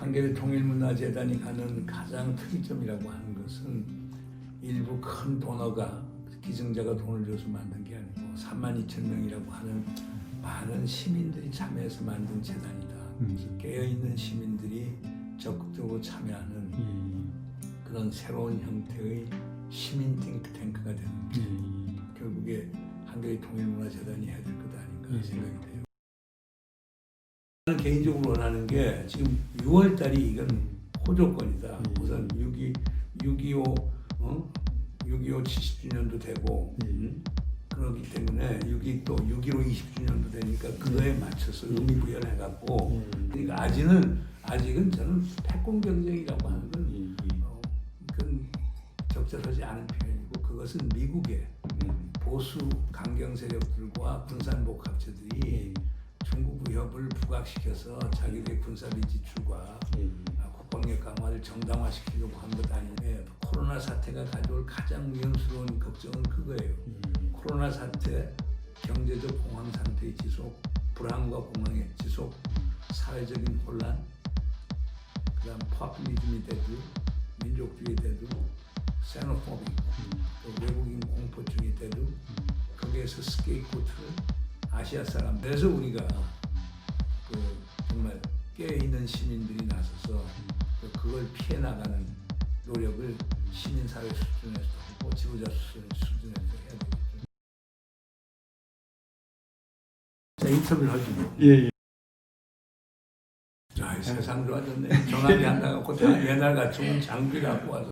한겨레 통일문화재단이 가는 가장 특이점이라고 하는 것은 일부 큰 도너가 기증자가 돈을 줘서 만든 게 아니고 3만 2천 명이라고 하는 많은 시민들이 참여해서 만든 재단이다. 그래서 깨어있는 시민들이 적극적으로 참여하는 예. 그런 새로운 형태의 시민 탱크탱크가 되는 게 예. 결국에 한겨레 통일문화재단이 해야 될 것 아닌가 예. 생각이 돼요. 저는 개인적으로 원하는 게 지금 6월 달이 이건 호조건이다. 예. 우선 6.2, 6.25, 어? 6.25 70주년도 되고 예. 음? 그렇기 때문에 6.2또 6.15 20주년도 되니까 그거에 맞춰서 의미 부여를 해갖고 예. 그러니까 아직은 아직은 저는 패권 경쟁이라고 하는 건 예. 어, 그건 적절하지 않은 표현이고 그것은 미국의 보수 강경 세력들과 군산복합체들이 부각시켜서 자기들의 군사비 지출과 예. 아, 국방력 강화를 정당화시키려고 한 것 아닌데 코로나 사태가 가져올 가장 위험스러운 걱정은 그거예요. 예. 코로나 사태, 경제적 공황 상태의 지속, 불안과 공황의 지속, 사회적인 혼란, 그다음 포퓰리즘이 되도 민족주의 되도 세노포비 또 외국인 공포증이 되도 거기에서 스케이코트를 아시아 사람 그래서 우리가 그 정말 깨어있는 시민들이 나서서 그 그걸 피해 나가는 노력을 시민사회 수준에서 하고 지도자 수준- 수준에서 해야 되겠죠. 자 인터뷰를 뭐. 예. 예. 자, 세상 좋아졌네. 전화기 안 나가고 다 옛날 같으면 장비 갖고 와서